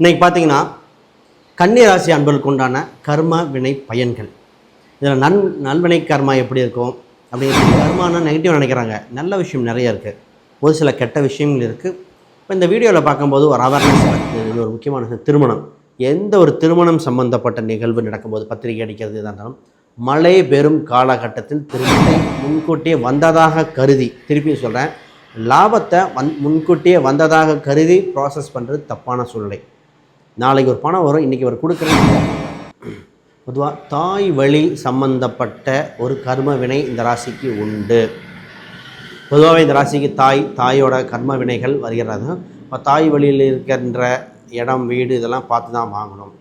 இன்றைக்கி பார்த்தீங்கன்னா கன்னி ராசி அன்பர்களுக்கு உண்டான கர்ம வினை பயன்கள். இதில் நன் நல்வினை கர்மா எப்படி இருக்கும்? அப்படிங்கிறது கர்மானா நெகட்டிவ் நினைக்கிறாங்க. நல்ல விஷயம் நிறைய இருக்குது ஒரு சில கெட்ட விஷயங்கள் இருக்குது இப்போ இந்த வீடியோவில் பார்க்கும்போது ஒரு அவேர்னஸ் இது ஒரு முக்கியமான திருமணம். எந்த ஒரு திருமணம் சம்பந்தப்பட்ட நிகழ்வு நடக்கும்போது பத்திரிகை அடிக்கிறது இதாக இருந்தாலும் மழை பெறும் காலகட்டத்தில் திருமணத்தை முன்கூட்டியே வந்ததாக கருதி திருப்பி சொல்கிறேன் லாபத்தை வந் முன்கூட்டியே வந்ததாக கருதி ப்ராசஸ் பண்ணுறது தப்பான சூழ்நிலை. நாளைக்கு ஒரு பணம் வரும் இன்றைக்கி ஒரு கொடுக்குறேன் பொதுவாக தாய் வழி சம்பந்தப்பட்ட ஒரு கர்ம வினை இந்த ராசிக்கு உண்டு. பொதுவாகவே இந்த ராசிக்கு தாய் தாயோட கர்ம வினைகள் வருகிறது. இப்போ தாய் வழியில் இருக்கின்ற இடம் வீடு இதெல்லாம் பார்த்து தான் வாங்கணும்.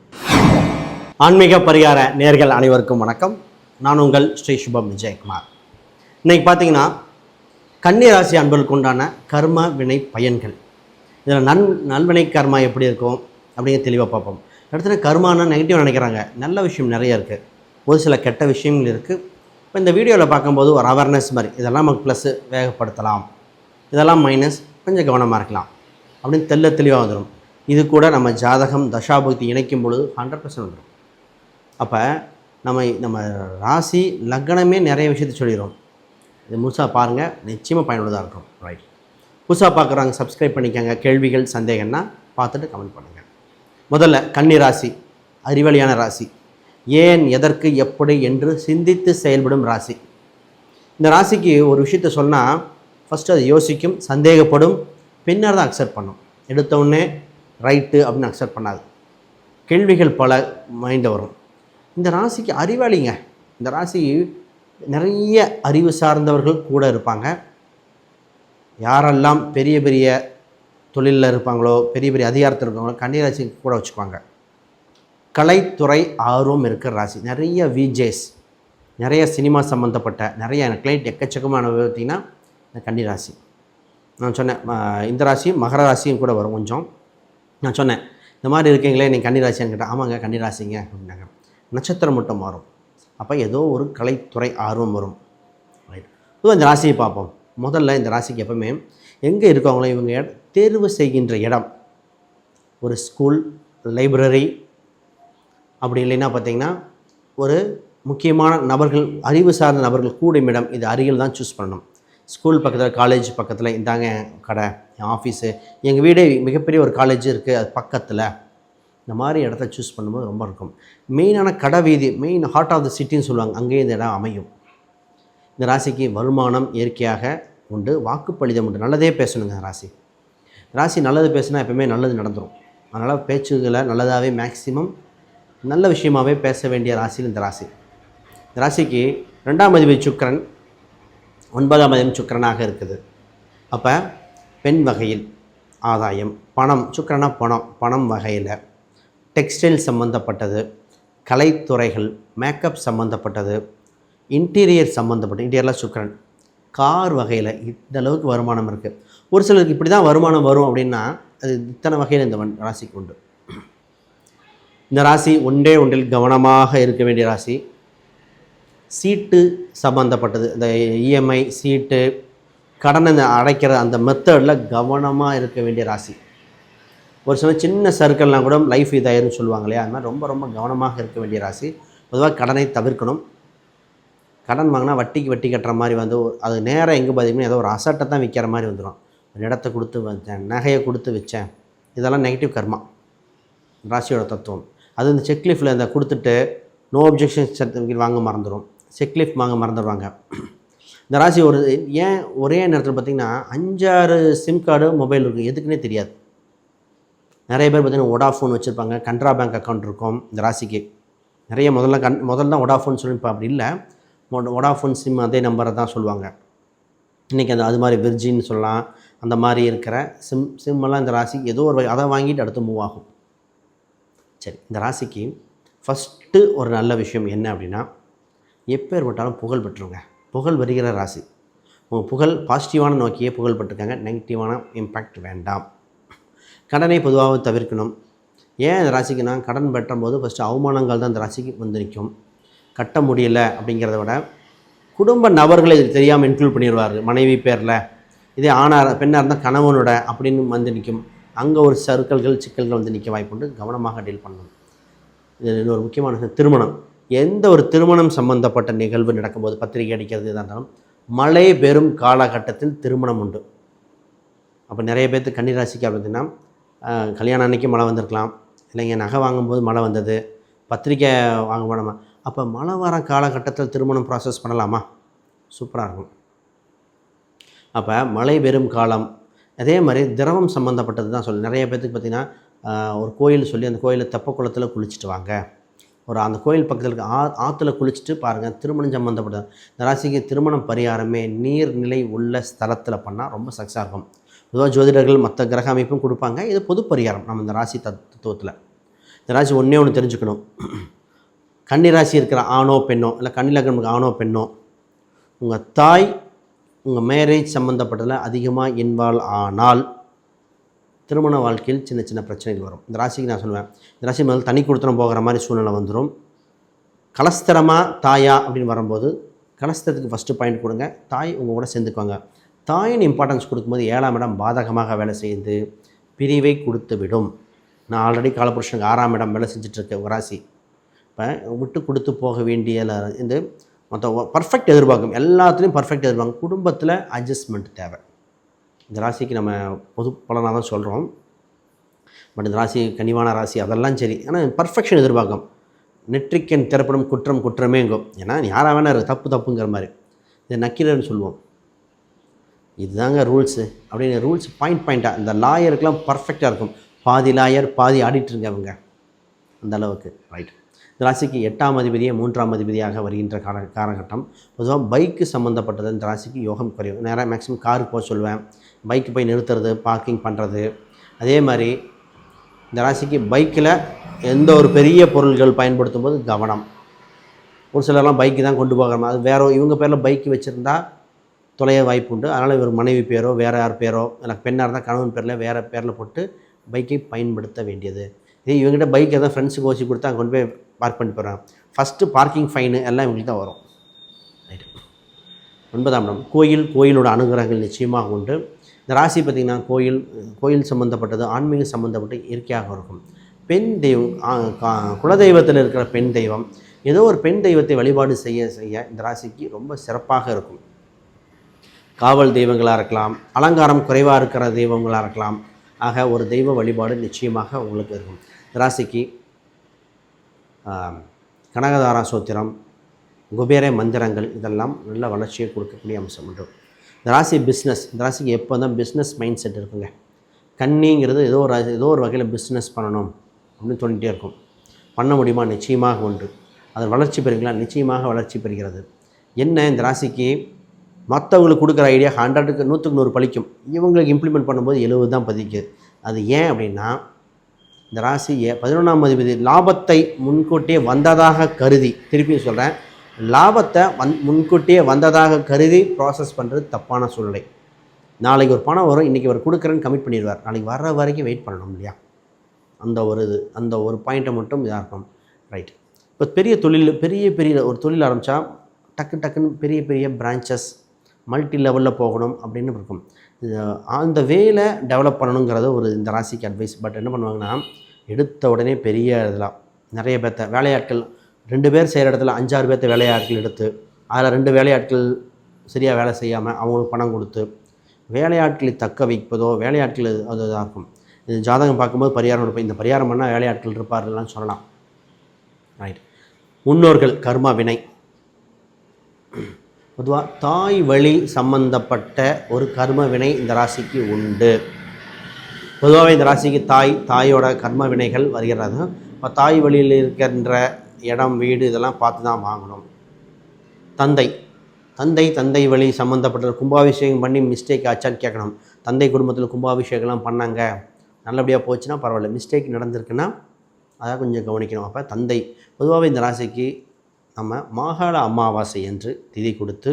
ஆன்மீக பரிகார நேர்கள் அனைவருக்கும் வணக்கம். நான் உங்கள் ஸ்ரீ சுபம் விஜயகுமார். இன்றைக்கி பார்த்தீங்கன்னா கன்னி ராசி அன்பர்களுக்கு உண்டான கர்ம வினை பயன்கள். இதில் நன் நல்வினை கர்மா எப்படி இருக்கும்? அப்படிங்கிற தெளிவாக பார்ப்போம். அடுத்தது கர்மானா நெகட்டிவ் நினைக்கிறாங்க. நல்ல விஷயம் நிறைய இருக்குது ஒரு சில கெட்ட விஷயங்கள் இருக்குது இப்போ இந்த வீடியோவில் பார்க்கும்போது ஒரு அவேர்னஸ் மாதிரி இதெல்லாம் நமக்கு ப்ளஸ்ஸு வேகப்படுத்தலாம். இதெல்லாம் மைனஸ் கொஞ்சம் கவனமாக இருக்கலாம். அப்படின்னு தெல்ல தெளிவாக வந்துடும் இது கூட நம்ம ஜாதகம் தசாபக்தி இணைக்கும் பொழுது ஹண்ட்ரட் பர்சன்ட் வந்துடும் அப்போ நம்ம நம்ம ராசி லக்னமே நிறைய விஷயத்த சொல்லிடுறோம் இது முழுசாக பாருங்கள் நிச்சயமாக பயனுள்ளதாக இருக்கும். ரைட் புதுசாக பார்க்குறாங்க சப்ஸ்கிரைப் பண்ணிக்கோங்க. கேள்விகள் சந்தேகம்னா பார்த்துட்டு கமெண்ட் பண்ணுங்கள் முதல்ல கன்னி ராசி அறிவழியான ராசி. ஏன் எதற்கு எப்படி என்று சிந்தித்து செயல்படும் ராசி. இந்த ராசிக்கு ஒரு விஷயத்த சொன்னால் ஃபஸ்ட்டு அது யோசிக்கும் சந்தேகப்படும் பின்னர் தான் அக்செப்ட் பண்ணும். எடுத்தவுடனே ரைட்டு அப்படின்னு அக்செப்ட் பண்ணாது. கேள்விகள் பல மைண்டில் வரும். இந்த ராசிக்கு அறிவாளிங்க. இந்த ராசி நிறைய அறிவு சார்ந்தவர்கள் கூட இருப்பாங்க. யாரெல்லாம் பெரிய பெரிய தொழிலில் இருப்பாங்களோ பெரிய பெரிய அதிகாரத்தில் இருக்கவங்களோ கன்னிராசி கூட வச்சுக்குவாங்க. கலைத்துறை ஆர்வம் இருக்கிற ராசி. நிறைய விஜேஸ் நிறைய சினிமா சம்மந்தப்பட்ட நிறைய கிளைண்ட் எக்கச்சக்கமான பார்த்தீங்கன்னா இந்த கன்னிராசி. நான் சொன்னேன் இந்த ராசியும் மகர ராசியும் கூட வரும் கொஞ்சம். நான் சொன்னேன் இந்த மாதிரி இருக்கீங்களே நீங்கள் கன்னிராசின்னு கேட்டேன் ஆமாங்க கன்னிராசிங்க அப்படின்னாங்க. நட்சத்திரம் மட்டும் மாறும். அப்போ ஏதோ ஒரு கலைத்துறை ஆர்வம் வரும். ரைட் இந்த ராசியை பார்ப்போம். முதல்ல இந்த ராசிக்கு எப்பவுமே எங்கே இருக்காங்களோ இவங்க தேர்வு செய்கின்ற இடம். ஒரு ஸ்கூல் லைப்ரரி அப்படி இல்லைன்னா பார்த்தீங்கன்னா ஒரு முக்கியமான நபர்கள் அறிவு சார்ந்த நபர்கள் கூடும் இடம். இது அருகில் தான் சூஸ் பண்ணணும். ஸ்கூல் பக்கத்தில் காலேஜ் பக்கத்தில் இந்தாங்க கடை என் ஆஃபீஸு எங்கள் வீடே மிகப்பெரிய ஒரு காலேஜ் இருக்குது அது பக்கத்தில். இந்த மாதிரி இடத்த சூஸ் பண்ணும்போது ரொம்ப இருக்கும். மெயினான கடை வீதி மெயின் ஹார்ட் ஆஃப் த சிட்டின்னு சொல்லுவாங்க. அங்கேயே இந்த இடம் அமையும். இந்த ராசிக்கு வருமானம் இயற்கையாக உண்டு வாக்குப்பளிதம் உண்டு. நல்லதே பேசணுங்க இந்த ராசி. ராசி நல்லது பேசுனா எப்பவுமே நல்லது நடந்துடும் அதனால் பேச்சுகளை நல்லதாகவே மேக்சிமம் நல்ல விஷயமாகவே பேச வேண்டிய ராசியில் இந்த ராசி. இந்த ராசிக்கு ரெண்டாம் அதிபதி சுக்கரன் ஒன்பதாம் அதிபதி சுக்கரனாக இருக்குது. அப்போ பெண் வகையில் ஆதாயம் பணம் சுக்கிரனா பணம் பணம் வகையில் டெக்ஸ்டைல் சம்மந்தப்பட்டது கலைத்துறைகள் மேக்கப் சம்மந்தப்பட்டது இன்டீரியர் சம்மந்தப்பட்ட இன்டீரியரில் சுக்கரன். கார் வகையில் இந்த அளவுக்கு வருமானம் இருக்குது ஒரு சிலருக்கு இப்படி தான் வருமானம் வரும் அப்படின்னா அது இத்தனை வகையில் இந்த வன் ராசிக்கு உண்டு. இந்த ராசி ஒன்றே ஒன்றில் கவனமாக இருக்க வேண்டிய ராசி. சீட்டு சம்மந்தப்பட்டது இந்த இஎம்ஐ சீட்டு கடனை இந்த அடைக்கிற அந்த மெத்தடில் கவனமாக இருக்க வேண்டிய ராசி. ஒரு சில சின்ன சர்க்கிள்லாம் கூட லைஃப் இதாயிருன்னு சொல்லுவாங்க இல்லையா? அது மாதிரி ரொம்ப ரொம்ப கவனமாக இருக்க வேண்டிய ராசி. பொதுவாக கடனை தவிர்க்கணும். கடன் வாங்கினா வட்டிக்கு வட்டி கட்டுற மாதிரி வந்து அது நேராக எங்கே பார்த்தீங்கன்னா ஏதோ ஒரு அசட்டை தான் விற்கிற மாதிரி வந்துடும் ஒரு இடத்த கொடுத்து வச்சேன் நகையை கொடுத்து வச்சேன். இதெல்லாம் நெகட்டிவ் கர்மா. ராசியோட தத்துவம். அது இந்த செக்லீஃபில் இந்த கொடுத்துட்டு நோ அப்ஜெக்ஷன் சர்டிஃபிகேட் வாங்க மறந்துடும் செக்லீஃப் வாங்க மறந்துடுவாங்க இந்த ராசி ஒரு ஏன் ஒரே நேரத்தில் பார்த்திங்கன்னா அஞ்சாறு சிம் கார்டு மொபைல் இருக்கும் எதுக்குன்னே தெரியாது. நிறைய பேர் பார்த்திங்கன்னா ஒடாஃபோன் வச்சுருப்பாங்க. கன்ட்ரா பேங்க் அக்கௌண்ட் இருக்கும் இந்த ராசிக்கு. நிறைய முதல்ல கண் முதல்ல தான் ஒடாஃபோன் சொல்லி அப்படி இல்லை. ஒடாஃபோன் சிம் அதே நம்பரை தான் சொல்லுவாங்க. இன்றைக்கி அந்த அது மாதிரி விர்ஜின்னு சொல்லலாம் அந்த மாதிரி இருக்கிற சிம் சிம்மெல்லாம் இந்த ராசிக்கு ஏதோ ஒரு அதை வாங்கிட்டு அடுத்து மூவ் ஆகும். சரி இந்த ராசிக்கு ஃபஸ்ட்டு ஒரு நல்ல விஷயம் என்ன அப்படின்னா எப்பேற்பட்டாலும் புகழ் பெற்றுருங்க. புகழ் வருகிற ராசி. உங்கள் புகழ் பாசிட்டிவான நோக்கியே புகழ் பெற்றிருக்காங்க நெகட்டிவான இம்பேக்ட் வேண்டாம். கடனை பொதுவாக தவிர்க்கணும். ஏன் இந்த ராசிக்குன்னா கடன் பெற்றும் போது ஃபஸ்ட்டு அவமானங்கள் தான் இந்த ராசிக்கு வந்து நிற்கும். கட்ட முடியல அப்படிங்கிறத விட குடும்ப நபர்களை இது தெரியாமல் இன்க்ளூட் பண்ணிடுவார். மனைவி பேரில். இதே ஆணாக பெண்ணாக இருந்தால் கணவனோட அப்படின்னு வந்து நிற்கும் அங்கே ஒரு சர்க்கிள்கள் சிக்கல்கள் வந்து நிற்க வாய்ப்புண்டு கவனமாக டீல் பண்ணணும். இது இன்னொரு முக்கியமான திருமணம். எந்த ஒரு திருமணம் சம்பந்தப்பட்ட நிகழ்வு நடக்கும்போது பத்திரிகை அடிக்கிறது எதாக இருந்தாலும் மழை பெறும் காலகட்டத்தில் திருமணம் உண்டு. அப்போ நிறைய பேர்த்து கன்னிராசிக்கு அப்படின்னா கல்யாணம் அன்னைக்கு மழை வந்திருக்கலாம். இல்லைங்க நகை வாங்கும்போது மழை வந்தது. பத்திரிக்கை வாங்க போனோமா அப்போ மழை வர காலகட்டத்தில் திருமணம் ப்ராசஸ் பண்ணலாமா? சூப்பராக இருக்கும். அப்போ மழை பெறும் காலம் அதே மாதிரி திரவம் சம்மந்தப்பட்டது தான் சொல்லி நிறைய பேர்த்துக்கு பார்த்திங்கன்னா ஒரு கோயில் சொல்லி அந்த கோயிலில் தெப்ப குளத்தில் குளிச்சுட்டு வாங்க. ஒரு அந்த கோயில் பக்கத்தில் இருக்க ஆ ஆற்றுல குளிச்சுட்டு பாருங்கள் திருமணம் சம்மந்தப்பட்ட இந்த ராசிக்கு திருமணம் பரிகாரமே நீர்நிலை உள்ள ஸ்தலத்தில் பண்ணால் ரொம்ப சக்ஸாக இருக்கும். பொதுவாக ஜோதிடர்கள் மற்ற கிரக அமைப்பும் கொடுப்பாங்க இது பொது பரிகாரம் நம்ம இந்த ராசி தத்துவத்தில். இந்த ராசி ஒன்றே ஒன்று தெரிஞ்சுக்கணும். கன்னிராசி இருக்கிற ஆணோ பெண்ணோ இல்லை கன்னி ஆணோ பெண்ணோ உங்கள் தாய் உங்கள் மேரேஜ் சம்மந்தப்பட்டதில் அதிகமாக இன்வால்வ் ஆனால் திருமண வாழ்க்கையில் சின்ன சின்ன பிரச்சனைகள் வரும். இந்த ராசிக்கு நான் சொல்லுவேன். இந்த ராசி முதல்ல தனி கொடுத்தனம் போகிற மாதிரி சூழ்நிலை வந்துடும் கலஸ்தரமாக தாயா அப்படின்னு வரும்போது கலஸ்தரத்துக்கு ஃபஸ்ட்டு பாயிண்ட் கொடுங்க. தாய் உங்கள் கூட சேர்ந்துக்குவாங்க. தாயின் இம்பார்ட்டன்ஸ் கொடுக்கும்போது ஏழாம் இடம் பாதகமாக வேலை செய்து பிரிவை கொடுத்து விடும் நான் ஆல்ரெடி காலபுருஷனுக்கு ஆறாம் இடம் வேலை செஞ்சுட்ருக்கேன் ஒரு ராசி. விட்டு கொடுத்து போக வேண்டிய இந்த மற்ற பர்ஃபெக்ட் எதிர்பார்க்கும். எல்லாத்துலேயும் பர்ஃபெக்ட் எதிர்பார்க்கும். குடும்பத்தில் அட்ஜஸ்ட்மெண்ட் தேவை. இந்த ராசிக்கு நம்ம பொது பலனாக தான் சொல்கிறோம் பட் இந்த ராசி கனிவான ராசி அதெல்லாம் சரி. ஆனால் பர்ஃபெக்ஷன் எதிர்பார்க்கும். நெற்றிக்கன் திறப்படும் குற்றம் குற்றமேங்கும். ஏன்னா யாராக வேணா தப்பு தப்புங்கிற மாதிரி. இதை நக்கீரன்னு சொல்லுவோம். இதுதாங்க ரூல்ஸு அப்படின்னு ரூல்ஸ் பாயிண்ட் பாயிண்ட்டாக இந்த லாயருக்கெலாம் பர்ஃபெக்டாக இருக்கும். பாதி லாயர் பாதி ஆடிட்டுருங்க அவங்க. அந்த அளவுக்கு ரைட் இந்த ராசிக்கு எட்டாம் அதிபதியே மூன்றாம் அதிபதியாக வருகின்ற கால காலகட்டம். பொதுவாக பைக்கு சம்மந்தப்பட்டது இந்த ராசிக்கு யோகம் குறையும். நேராக மேக்ஸிமம் காருக்கு போக சொல்லுவேன். பைக்கு போய் நிறுத்துறது பார்க்கிங் பண்ணுறது அதே மாதிரி இந்த ராசிக்கு பைக்கில் எந்த ஒரு பெரிய பொருள்கள் பயன்படுத்தும் போது கவனம். ஒரு சிலர்லாம் பைக்கு தான் கொண்டு போகிற அது வேறு இவங்க பேரில் பைக்கு வச்சுருந்தா தொலைய வாய்ப்பு உண்டு. அதனால் இவர் மனைவி பேரோ வேறு யார் பேரோ இல்லை பெண்ணாக இருந்தால் கணவன் பேரில் வேறு பேரில் போட்டு பைக்கை பயன்படுத்த வேண்டியது. இதே இவங்ககிட்ட பைக் எதாவது ஃப்ரெண்ட்ஸுக்கு ஓசி கொடுத்தா கொண்டு போய் பார்க் பண்ணிட்டு போகிறான் ஃபஸ்ட்டு பார்க்கிங் ஃபைனு எல்லாம் இவங்களுக்கு தான் வரும். ரைட்டு ஒன்பதாம் இடம். கோயில் கோயிலோட அனுகிரகங்கள் நிச்சயமாக உண்டு. இந்த ராசி பார்த்திங்கன்னா கோயில் கோயில் சம்மந்தப்பட்டது ஆன்மீகம் சம்மந்தப்பட்டு இயற்கையாக இருக்கும். பெண் தெய்வம் கா- குலதெய்வத்தில் இருக்கிற பெண் தெய்வம் ஏதோ ஒரு பெண் தெய்வத்தை வழிபாடு செய்ய செய்ய இந்த ராசிக்கு ரொம்ப சிறப்பாக இருக்கும். காவல் தெய்வங்களாக இருக்கலாம் அலங்காரம் குறைவாக இருக்கிற தெய்வங்களாக இருக்கலாம். ஆக ஒரு தெய்வ வழிபாடு நிச்சயமாக உங்களுக்கு இருக்கும். ராசிக்கு கனகதாரா சோத்திரம் குபேர மந்திரங்கள் இதெல்லாம் நல்ல வளர்ச்சியை கொடுக்கக்கூடிய அம்சம் உண்டு. இந்த ராசி பிஸ்னஸ் இந்த ராசிக்கு எப்போ தான் பிஸ்னஸ் மைண்ட் செட் இருக்குங்க. கன்னிங்கிறது ஏதோ ஒரு ஏதோ ஒரு வகையில் பிஸ்னஸ் பண்ணணும் அப்படின்னு தோண்டிகிட்டே இருக்கும். பண்ண முடியுமா? நிச்சயமாக உண்டு. அது வளர்ச்சி பெறுங்களா நிச்சயமாக வளர்ச்சி பெறுகிறது. என்ன இந்த ராசிக்கு? மற்றவங்களுக்கு கொடுக்குற ஐடியா ஹண்ட்ரடுக்கு நூற்றுக்கு நூறு பழிக்கும். இவங்களுக்கு இம்ப்ளிமெண்ட் பண்ணும்போது எழுபது தான் பதிக்குது அது ஏன் அப்படின்னா இந்த ராசி ஏ பதினொன்றாம் அதிபதி லாபத்தை முன்கூட்டியே வந்ததாக கருதி திருப்பி சொல்கிறேன் லாபத்தை வந் முன்கூட்டியே வந்ததாக கருதி ப்ராசஸ் பண்ணுறது தப்பான சூழ்நிலை. நாளைக்கு ஒரு பணம் வரும் இன்றைக்கி அவர் கொடுக்குறேன்னு கமிட் பண்ணிடுவார். நாளைக்கு வர்ற வரைக்கும் வெயிட் பண்ணணும் இல்லையா? அந்த ஒரு இது அந்த ஒரு பாயிண்ட்டை மட்டும் இதாக இருக்கும் ரைட் இப்போ பெரிய தொழில் பெரிய பெரிய ஒரு தொழில் ஆரம்பித்தா டக்கு டக்குன்னு பெரிய பெரிய பிரான்ச்சஸ் மல்டி லெவலில் போகணும் அப்படின்னு இருக்கும். அந்த வேலை டெவலப் பண்ணணுங்கிறது ஒரு இந்த ராசிக்கு அட்வைஸ் பட் என்ன பண்ணுவாங்கன்னா எடுத்த உடனே பெரிய இதெல்லாம். நிறைய பேர்த்த வேலையாட்கள் ரெண்டு பேர் செய்கிற இடத்துல அஞ்சாறு பேர்த்த வேலையாட்கள் எடுத்து அதில் ரெண்டு வேலையாட்கள் சரியாக வேலை செய்யாமல் அவங்களுக்கு பணம் கொடுத்து வேலையாட்களை தக்க வைப்பதோ வேலையாட்கள் அது இதாக இருக்கும். இது ஜாதகம் பார்க்கும்போது பரிகாரம் இருப்போம் இந்த பரிகாரம் பண்ணால் வேலையாட்கள் இருப்பார்கள்லாம் சொல்லலாம். ரைட் முன்னோர்கள் கர்மா வினை. பொதுவாக தாய் வழி சம்பந்தப்பட்ட ஒரு கர்ம வினை இந்த ராசிக்கு உண்டு. பொதுவாகவே இந்த ராசிக்கு தாய் தாயோட கர்ம வினைகள் வருகிறது. இப்போ தாய் வழியில் இருக்கின்ற இடம் வீடு இதெல்லாம் பார்த்து தான் வாங்கணும். தந்தை. தந்தை தந்தை வழி சம்மந்தப்பட்ட கும்பாபிஷேகம் பண்ணி மிஸ்டேக் ஆச்சான்னு கேட்கணும். தந்தை குடும்பத்தில் கும்பாபிஷேகம்லாம் பண்ணாங்க. நல்லபடியாக போச்சுன்னா பரவாயில்ல. மிஸ்டேக் நடந்திருக்குன்னா அதை கொஞ்சம் கவனிக்கணும். அப்போ தந்தை. பொதுவாகவே இந்த ராசிக்கு நம்ம மாகாள அமாவாசை என்று திதி கொடுத்து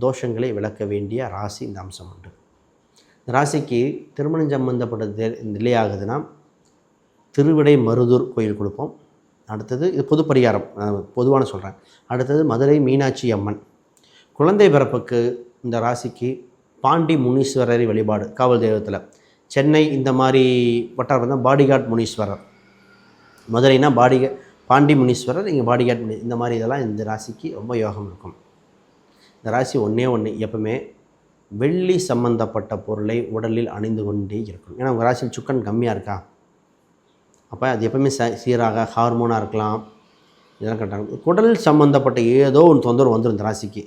தோஷங்களை விளக்க வேண்டிய ராசி இந்த அம்சம் உண்டு. ராசிக்கு திருமணம் சம்பந்தப்பட்ட நிலை ஆகுதுன்னா திருவிடை மருதூர் கோயில் கொடுப்போம். அடுத்தது இது பொது பரிகாரம் பொதுவான சொல்கிறேன் அடுத்தது மதுரை மீனாட்சி அம்மன். குழந்தை பிறப்புக்கு இந்த ராசிக்கு பாண்டி முனீஸ்வரரை வழிபாடு காவல் தெய்வத்தில். சென்னை இந்த மாதிரி வட்டாரம் தான் பாடிகார்ட் முனீஸ்வரர். மதுரைனா பாடிக பாண்டி முனீஸ்வரர் இங்கே பாடிகார்ட் முனி இந்த மாதிரி இதெல்லாம் இந்த ராசிக்கு ரொம்ப யோகம் இருக்கும். இந்த ராசி ஒன்றே ஒன்று எப்பவுமே வெள்ளி சம்பந்தப்பட்ட பொருளை உடலில் அணிந்து கொண்டே இருக்கணும். ஏன்னா உங்கள் ராசியில் சுக்கன் கம்மியாக இருக்கா? அப்போ அது எப்பவுமே ச சீராக ஹார்மோனாக இருக்கலாம். இதெல்லாம் கரெக்டாக குடல் சம்மந்தப்பட்ட ஏதோ ஒன்று தொந்தரவு வந்துடும் இந்த ராசிக்கு.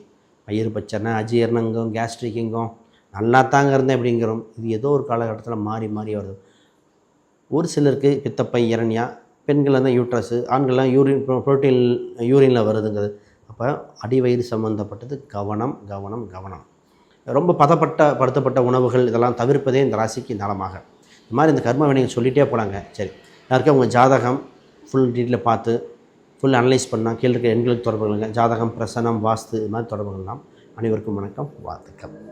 வயிறு பச்சனை அஜீரணங்கம் கேஸ்ட்ரிக்கிங்கும் நல்லா தாங்க இருந்தேன் அப்படிங்கிறோம். இது ஏதோ ஒரு காலகட்டத்தில் மாறி மாறி வருது. ஒரு சிலருக்கு பித்தப்பை இரணியா பெண்கள் தான் யூட்ரஸு ஆண்கள்லாம் யூரின் ப்ரோட்டீன் யூரினில் வருதுங்கிறது. அப்போ அடிவயிறு சம்மந்தப்பட்டது கவனம் கவனம் கவனம். ரொம்ப பதப்பட்ட படுத்தப்பட்ட உணவுகள் இதெல்லாம் தவிர்ப்பதே இந்த ராசிக்கு நலமாக. இந்த மாதிரி இந்த கர்ம வினைகள் சொல்லிகிட்டே போகிறாங்க சரி. யாருக்கும் உங்கள் ஜாதகம் ஃபுல் டீட்டெயில் பார்த்து ஃபுல் அனலைஸ் பண்ணால் கீழே இருக்க எண்களுக்கு தொடர்புகளுங்க ஜாதகம் பிரசனம் வாஸ்து இது மாதிரி தொடர்பு கொள்ளலாம். அனைவருக்கும் வணக்கம். வாழ்த்துக்கள்.